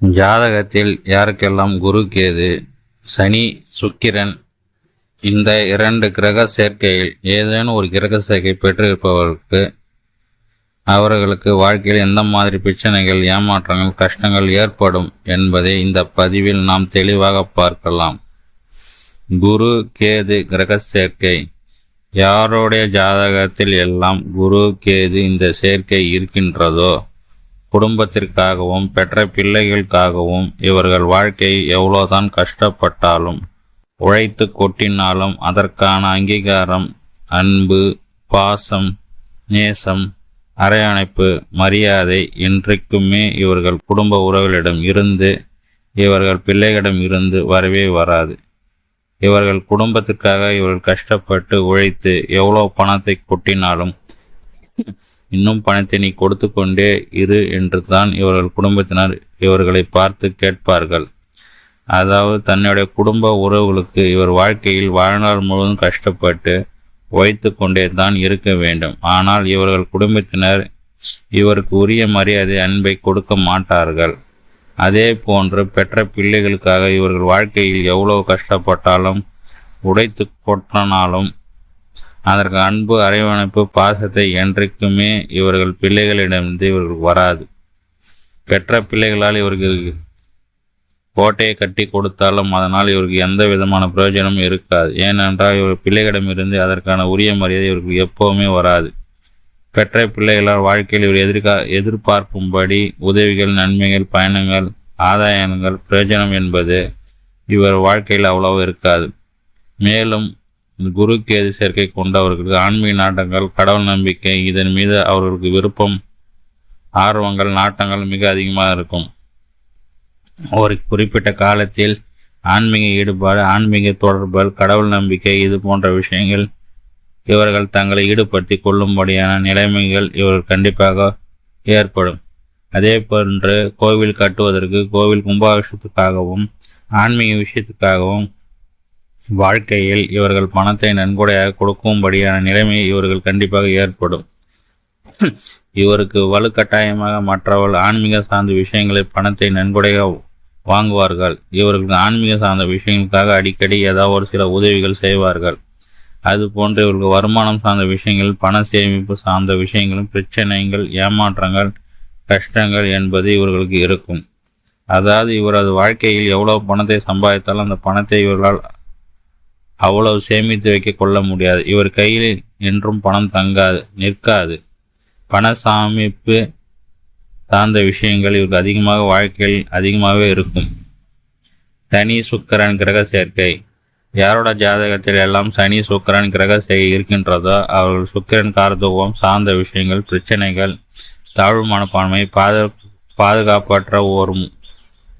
ஜாதகத்தில் யாருக்கெல்லாம் குரு கேது சனி சுக்கிரன் இந்த இரண்டு கிரக சேர்க்கையில் ஏதேனும் ஒரு கிரக சேர்க்கை பெற்றிருப்பவர்களுக்கு அவர்களுக்கு வாழ்க்கையில் எந்த மாதிரி பிரச்சனைகள் ஏமாற்றங்கள் கஷ்டங்கள் ஏற்படும் என்பதை இந்த பதிவில் நாம் தெளிவாக பார்க்கலாம். குரு கேது கிரக சேர்க்கை. யாருடைய ஜாதகத்தில் எல்லாம் குரு கேது இந்த சேர்க்கை இருக்கின்றதோ குடும்பத்திற்காகவும் பெற்ற பிள்ளைகளுக்காகவும் இவர்கள் வாழ்க்கை எவ்வளோதான் கஷ்டப்பட்டாலும் உழைத்து கொட்டினாலும் அதற்கான அங்கீகாரம் அன்பு பாசம் நேசம் அரையணைப்பு மரியாதை இன்றைக்குமே இவர்கள் குடும்ப உறவுகளிடம் இருந்து இவர்கள் பிள்ளைகளிடம் இருந்து வரவே வராது. இவர்கள் குடும்பத்திற்காக இவர்கள் கஷ்டப்பட்டு உழைத்து எவ்வளோ பணத்தை கொட்டினாலும் இன்னும் பணத்தை நீ கொடுத்து கொண்டே இரு என்று தான் இவர்கள் குடும்பத்தினர் இவர்களை பார்த்து கேட்பார்கள். அதாவது தன்னுடைய குடும்ப உறவுகளுக்கு இவர் வாழ்க்கையில் வாழ்நாள் முழுவதும் கஷ்டப்பட்டு உழைத்து கொண்டே தான் இருக்க வேண்டும். ஆனால் இவர்கள் குடும்பத்தினர் இவருக்கு உரிய மரியாதை அன்பை கொடுக்க மாட்டார்கள். அதே போன்று பெற்ற பிள்ளைகளுக்காக இவர்கள் வாழ்க்கையில் எவ்வளவு கஷ்டப்பட்டாலும் உடைத்து கொட்டினாலும் அதற்கு அன்பு அரவணைப்பு பாசத்தை என்றைக்குமே இவர்கள் பிள்ளைகளிடமிருந்து இவர்கள் வராது. பெற்ற பிள்ளைகளால் இவர்களுக்கு கோட்டையை கட்டி கொடுத்தாலும் அதனால் இவருக்கு எந்த விதமான பிரயோஜனமும் இருக்காது. ஏனென்றால் இவர் பிள்ளைகளிடமிருந்து அதற்கான உரிய மரியாதை இவருக்கு எப்போவுமே வராது. பெற்ற பிள்ளைகளால் வாழ்க்கையில் இவர் எதிர்கா எதிர்பார்க்கும்படி உதவிகள் நன்மைகள் பயணங்கள் ஆதாயங்கள் பிரயோஜனம் என்பது இவர் வாழ்க்கையில் அவ்வளவு இருக்காது. மேலும் குரு கேது சேர்க்கை கொண்டவர்களுக்கு ஆன்மீக நாட்டங்கள் கடவுள் நம்பிக்கை இதன் மீது அவர்களுக்கு விருப்பம் ஆர்வங்கள் நாட்டங்கள் மிக அதிகமாக இருக்கும். ஒரு குறிப்பிட்ட காலத்தில் ஆன்மீக ஈடுபாடு ஆன்மீக தொடர்புகள் கடவுள் நம்பிக்கை இது போன்ற விஷயங்கள் இவர்கள் தங்களை ஈடுபடுத்தி கொள்ளும்படியான நிலைமைகள் இவர்கள் கண்டிப்பாக ஏற்படும். அதே போன்று கோவில் கட்டுவதற்கு கோவில் கும்பாபிஷத்துக்காகவும் ஆன்மீக விஷயத்துக்காகவும் வாழ்க்கையில் இவர்கள் பணத்தை நன்கொடையாக கொடுக்கும்படியான நிலைமை இவர்கள் கண்டிப்பாக ஏற்படும். இவருக்கு வலுக்கட்டாயமாக மற்றவர்கள் ஆன்மீக சார்ந்த விஷயங்களை பணத்தை நன்கொடையாக வாங்குவார்கள். இவர்களுக்கு ஆன்மீக சார்ந்த விஷயங்களுக்காக அடிக்கடி ஏதாவது ஒரு சில உதவிகள் செய்வார்கள். அதுபோன்று இவர்கள் வருமானம் சார்ந்த விஷயங்கள் பண சேமிப்பு சார்ந்த விஷயங்களும் பிரச்சனைகள் ஏமாற்றங்கள் கஷ்டங்கள் என்பது இவர்களுக்கு இருக்கும். அதாவது இவரது வாழ்க்கையில் எவ்வளவு பணத்தை சம்பாதித்தாலும் அந்த பணத்தை இவர்களால் அவ்வளவு சேமித்து வைக்க கொள்ள முடியாது. இவர் கையில் என்றும் பணம் தங்காது நிற்காது. பண சாமிப்பு சார்ந்த விஷயங்கள் இவருக்கு அதிகமாக வாழ்க்கையில் அதிகமாகவே இருக்கும். சனி சுக்கரன் கிரக சேர்க்கை. யாரோட ஜாதகத்தில் எல்லாம் சனி சுக்கரன் கிரக சேர்க்கை இருக்கின்றதோ அவர்கள் சுக்கரன் காரத்துவம் சார்ந்த விஷயங்கள் பிரச்சனைகள் தாழ்வு மனப்பான்மை பாது பாதுகாப்பற்ற ஒரு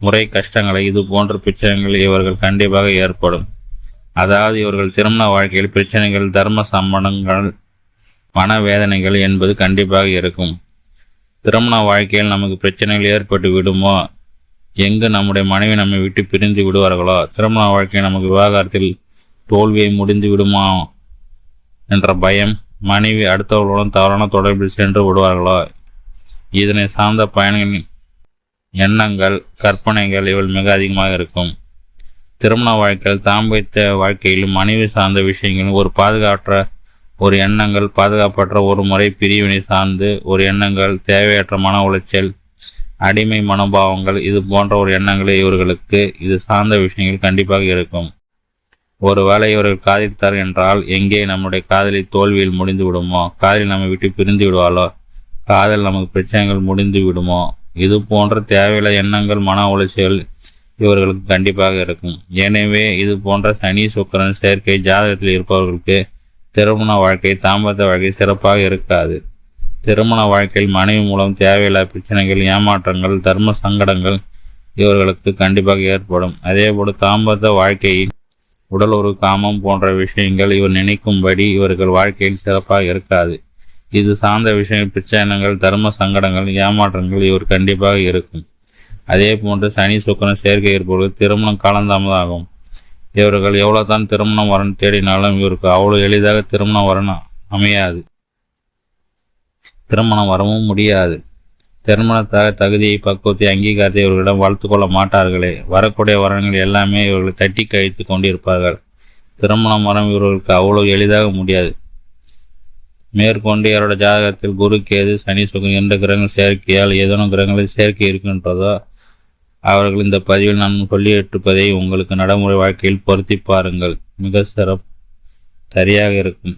முறை கஷ்டங்களை இது போன்ற பிரச்சனைகள் இவர்கள் கண்டிப்பாக ஏற்படும். அதாவது இவர்கள் திருமண வாழ்க்கையில் பிரச்சனைகள் தர்ம சம்பளங்கள் மனவேதனைகள் என்பது கண்டிப்பாக இருக்கும். திருமண வாழ்க்கையில் நமக்கு பிரச்சனைகள் ஏற்பட்டு விடுமோ? எங்கு நம்முடைய மனைவி நம்மை விட்டு பிரிந்து விடுவார்களோ? திருமண வாழ்க்கையில் நமக்கு விவாகரத்தில் தோல்வியை முடிந்து விடுமா? என்ற பயம் மனைவி அடுத்தவர்களுடன் தவறான தொடர்பில் சென்று விடுவார்களோ? இதனை சார்ந்த பயணங்களின் எண்ணங்கள் கற்பனைகள் இவள் மிக அதிகமாக இருக்கும். திருமண வாழ்க்கையில் தாம்பத்திய வாழ்க்கையிலும் மனைவி சார்ந்த விஷயங்களும் ஒரு பாதுகாற்ற ஒரு எண்ணங்கள் பாதுகாப்பற்ற ஒரு முறை பிரிவினை சார்ந்து ஒரு எண்ணங்கள் தேவையற்ற மன உளைச்சல் அடிமை மனோபாவங்கள் இது போன்ற ஒரு எண்ணங்களே இவர்களுக்கு இது சார்ந்த விஷயங்கள் கண்டிப்பாக இருக்கும். ஒருவேளை இவர்கள் காதலித்தார் என்றால் எங்கே நம்முடைய காதலி தோல்வியில் முடிந்து விடுமோ காதலி நம்மை விட்டு பிரிந்து விடுவாளோ காதல் நமக்கு பிரச்சனைகள் முடிந்து விடுமோ இது போன்ற தேவையில்லை எண்ணங்கள் மன உளைச்சல் இவர்களுக்கு கண்டிப்பாக இருக்கும். எனவே இது போன்ற சனி சுக்கரன் சேர்க்கை ஜாதகத்தில் இருப்பவர்களுக்கு திருமண வாழ்க்கை தாம்பத்த வாழ்க்கை சிறப்பாக இருக்காது. திருமண வாழ்க்கையில் மனைவி மூலம் தேவையில்லா பிரச்சனைகள் ஏமாற்றங்கள் தர்ம சங்கடங்கள் இவர்களுக்கு கண்டிப்பாக ஏற்படும். அதேபோல் தாம்பத்த வாழ்க்கையில் உடல் ஒரு காமம் போன்ற விஷயங்கள் இவர் நினைக்கும்படி இவர்கள் வாழ்க்கையில் சிறப்பாக இருக்காது. இது சார்ந்த விஷயங்கள் பிரச்சனைகள் தர்ம சங்கடங்கள் ஏமாற்றங்கள் இவர் கண்டிப்பாக இருக்கும். அதே போன்று சனி சுக்கரன் சேர்க்கை இருப்பவர்கள் திருமணம் காலந்தாமதாகும். இவர்கள் எவ்வளோதான் திருமணம் வரன் தேடினாலும் இவருக்கு அவ்வளோ எளிதாக திருமணம் வரணும் அமையாது. திருமணம் வரவும் முடியாது. திருமணத்தாக தகுதியை பக்குவத்தை அங்கீகாரத்தை இவர்களிடம் வளர்த்து கொள்ள மாட்டார்களே. வரக்கூடிய வரங்கள் எல்லாமே இவர்களை தட்டி கழித்து கொண்டிருப்பார்கள். திருமணம் வரம் இவர்களுக்கு அவ்வளோ எளிதாக முடியாது. மேற்கொண்டு இவரோட ஜாதகத்தில் குரு கேது சனி சுகம் எந்த கிரகங்கள் சேர்க்கையால் ஏதேனும் கிரகங்களில் சேர்க்கை இருக்கின்றதோ அவர்கள் இந்த பதிவில் நான் சொல்லியிருப்பதை உங்களுக்கு நடைமுறை வாழ்க்கையில் பொருத்தி பாருங்கள். மிக சிறப்பு. சரியாக இருக்கும்.